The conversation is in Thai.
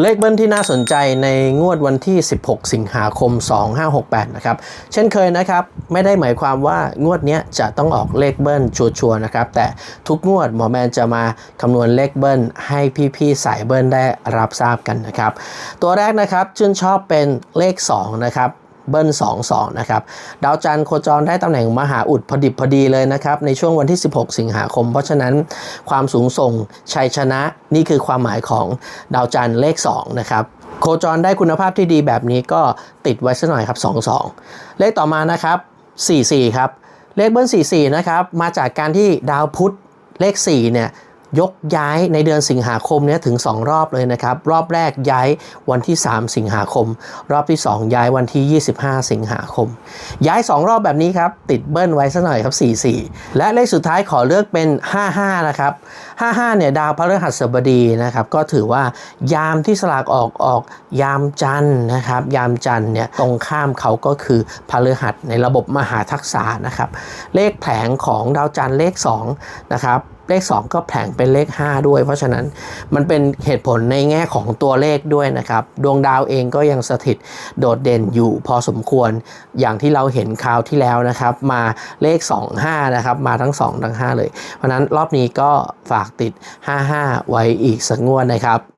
เลขเบิ้ลที่น่าสนใจในงวดวันที่ 16 สิงหาคม 2568 นะครับ เช่นเคยนะครับ ไม่ได้หมายความว่างวดนี้จะต้องออกเลขเบิ้ลชัวร์ๆนะครับ แต่ทุกงวดหมอแมนจะมาคำนวณเลขเบิ้ลให้พี่ๆสายเบิ้ลได้รับทราบกันนะครับ ตัวแรกนะครับชื่นชอบเป็นเลข 2 นะครับ เบิ้ล2 2นะครับดาวจันทร์โคจรได้ตำแหน่งมหาอุดพอดิบพอดีเลยนะครับในช่วงวันที่ 16 สิงหาคม เพราะฉะนั้นความสูงส่งชัยชนะนี่คือความหมายของดาวจันทร์เลข2นะครับโคจรได้คุณภาพที่ดีแบบนี้ก็ติดไว้สักหน่อยครับ 2 2 เลขต่อมานะครับ 44 ครับ เลขเบิ้ล44 นะครับ มาจากการที่ดาวพุธเลข 4 เนี่ย ยกย้ายในเดือนสิงหาคมนี้ถึง 2 รอบเลยนะครับ รอบแรกย้ายวันที่ 3 สิงหาคม รอบที่ 2 ย้ายวันที่ 25 สิงหาคม ย้าย 2 รอบแบบนี้ครับ ติดเบิ้ลไว้สักหน่อยครับ 44 และเลขสุดท้ายขอเลือกเป็น 55 นะครับ 55 เนี่ยดาวพฤหัสบดีนะครับ ก็ถือว่ายามที่สลากออกออกยามจันนะครับ ยามจันเนี่ยตรงข้ามเขาก็คือพฤหัสในระบบมหาทักษะนะครับ เลขแผงของดาวจันเลข2นะครับ เลข 2 ก็แผงเป็นเลข 5 ด้วย เพราะฉะนั้นมันเป็นเหตุผลในแง่ของตัวเลขด้วยนะครับ ดวงดาวเองก็ยังสถิตโดดเด่นอยู่พอสมควรอย่างที่เราเห็นคราวที่แล้วนะครับ มาเลข 2 5 นะครับ มาทั้ง 2 ทั้ง 5 เลย เพราะนั้นรอบนี้ก็ฝากติด 55 ไว้อีกสักงวดนะครับ